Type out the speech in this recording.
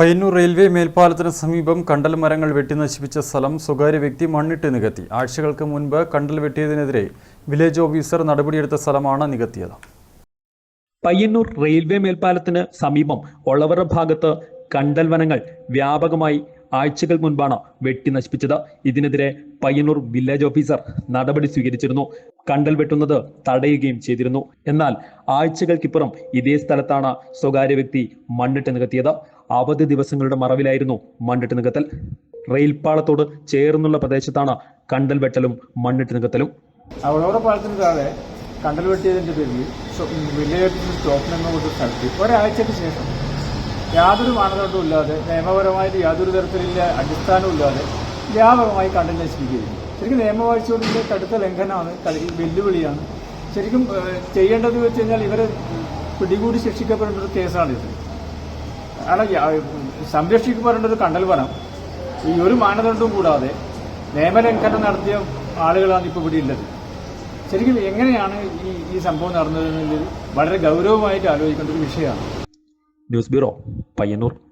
Payyanur railway മേൽപ്പാലത്തിന് സമീപം കണ്ടൽ മരങ്ങൾ വെട്ടി നശിപ്പിച്ച സ്ഥലം സ്വകാര്യ വ്യക്തി മണ്ണിട്ട് നികത്തി. ആഴ്ചകൾക്ക് മുൻപ് കണ്ടൽ വെട്ടിയതിനെതിരെ വില്ലേജ് ഓഫീസർ നടപടിയെടുത്ത സ്ഥലമാണ് നികത്തിയത്. പയ്യന്നൂർ റെയിൽവേ മേൽപ്പാലത്തിന് സമീപം ഒളവറ ഭാഗത്ത് കണ്ടൽ വനങ്ങൾ വ്യാപകമായി ആഴ്ചകൾ മുൻപാണ് വെട്ടി നശിപ്പിച്ചത്. ഇതിനെതിരെ പയ്യന്നൂർ വില്ലേജ് ഓഫീസർ നടപടി സ്വീകരിച്ചിരുന്നു. കണ്ടൽ വെട്ടുന്നത് തടയുകയും ചെയ്തിരുന്നു. എന്നാൽ ആഴ്ചകൾക്കിപ്പുറം ഇതേ സ്ഥലത്താണ് സ്വകാര്യ വ്യക്തി മണ്ണിട്ട് നികത്തിയത്. അവധി ദിവസങ്ങളുടെ മറവിലായിരുന്നു മണ്ണിട്ട് നികത്തൽ. റെയിൽപാളത്തോട് ചേർന്നുള്ള പ്രദേശത്താണ് കണ്ടൽ വെട്ടലും മണ്ണിട്ട് നികത്തലും. അവളോടെ താഴെ കണ്ടൽ വെട്ടിയതിന്റെ പേരിൽ വില്ലേജിൽ സ്റ്റോപ്പ് എന്ന സ്ഥലത്ത് ഒരാഴ്ചയ്ക്ക് ശേഷം യാതൊരു മാനദണ്ഡവും ഇല്ലാതെ നിയമപരമായിട്ട് യാതൊരു തരത്തിലുള്ള അടിസ്ഥാനവും ഇല്ലാതെ വ്യാപകമായി കണ്ടൽ നശിപ്പിക്കുകയായിരുന്നു. ശരിക്കും നിയമവാഴ്ചയോടിന്റെ കടുത്ത ലംഘനമാണ് വെല്ലുവിളിയാണ്. ശരിക്കും ചെയ്യേണ്ടത് വെച്ച് കഴിഞ്ഞാൽ ഇവരെ പിടികൂടി ശിക്ഷിക്കപ്പെടേണ്ട ഒരു കേസാണിത്. യാ- സംരക്ഷിക്കപ്പെടേണ്ട ഒരു കണ്ടൽ വനം. ഈ ഒരു മാനദണ്ഡവും കൂടാതെ നിയമലംഘനം നടത്തിയ ആളുകളാണ് ഇപ്പോൾ ഇവിടെ ഉള്ളത്. ശരിക്കും എങ്ങനെയാണ് ഈ ഈ സംഭവം നടന്നതെന്നുള്ളത് വളരെ ഗൗരവമായിട്ട് ആലോചിക്കേണ്ട ഒരു വിഷയമാണ്. News bureau Payyanur.